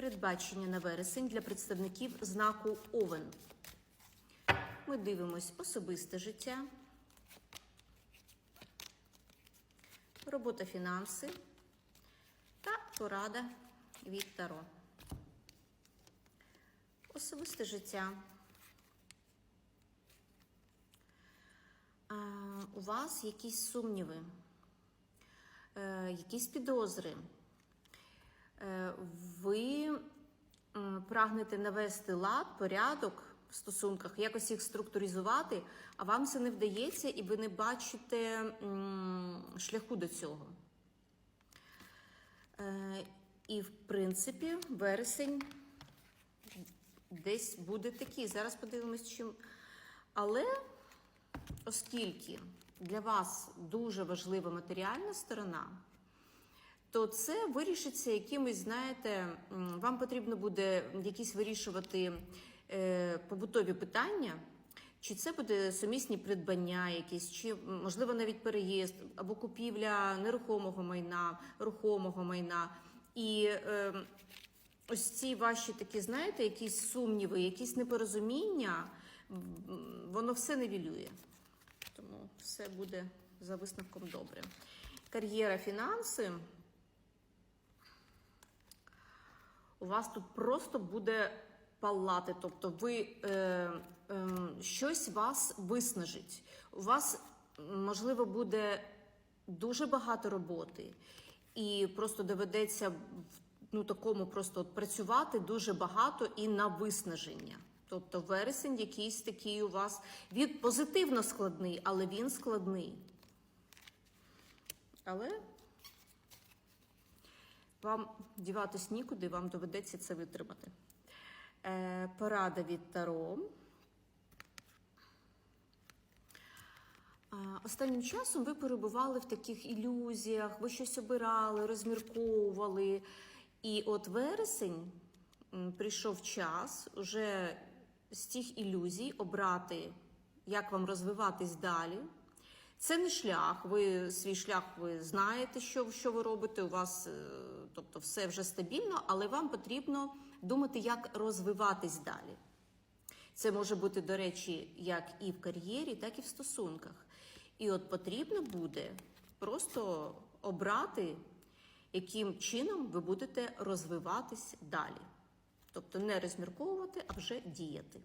Передбачення на вересень для представників знаку Овен. Ми дивимось особисте життя, робота фінанси та порада від Таро. Особисте життя. У вас якісь сумніви, е, якісь підозри. Е, ви прагнете навести лад, порядок в стосунках, якось їх структуризувати, а вам це не вдається, і ви не бачите шляху до цього. Е, І, в принципі, вересень десь буде такий. Зараз подивимось, чим. Але оскільки для вас дуже важлива матеріальна сторона, то це вирішиться якимось, знаєте, вам потрібно буде якісь вирішувати е, побутові питання. Чи це буде сумісні придбання, якісь, чи можливо навіть переїзд або купівля нерухомого майна, рухомого майна. І е, ось ці ваші такі, знаєте, якісь сумніви, якісь непорозуміння, воно все невілює. Тому все буде за висновком добре. Кар'єра, фінанси. У вас тут просто буде палати, тобто ви е, е, щось вас виснажить. У вас, можливо, буде дуже багато роботи, і просто доведеться ну, такому просто от працювати дуже багато і на виснаження. Тобто вересень якийсь такий у вас він позитивно складний, але він складний. Але вам діватись нікуди, вам доведеться це витримати. Е, порада від Таро. Останнім часом ви перебували в таких ілюзіях, ви щось обирали, розмірковували. І от вересень прийшов час уже з цих ілюзій обрати, як вам розвиватись далі. Це не шлях. Ви свій шлях ви знаєте, що, що ви робите. У вас, е, тобто, все вже стабільно, але вам потрібно думати, як розвиватись далі. Це може бути, до речі, як і в кар'єрі, так і в стосунках. І от потрібно буде просто обрати, яким чином ви будете розвиватись далі. Тобто не розмірковувати, а вже діяти.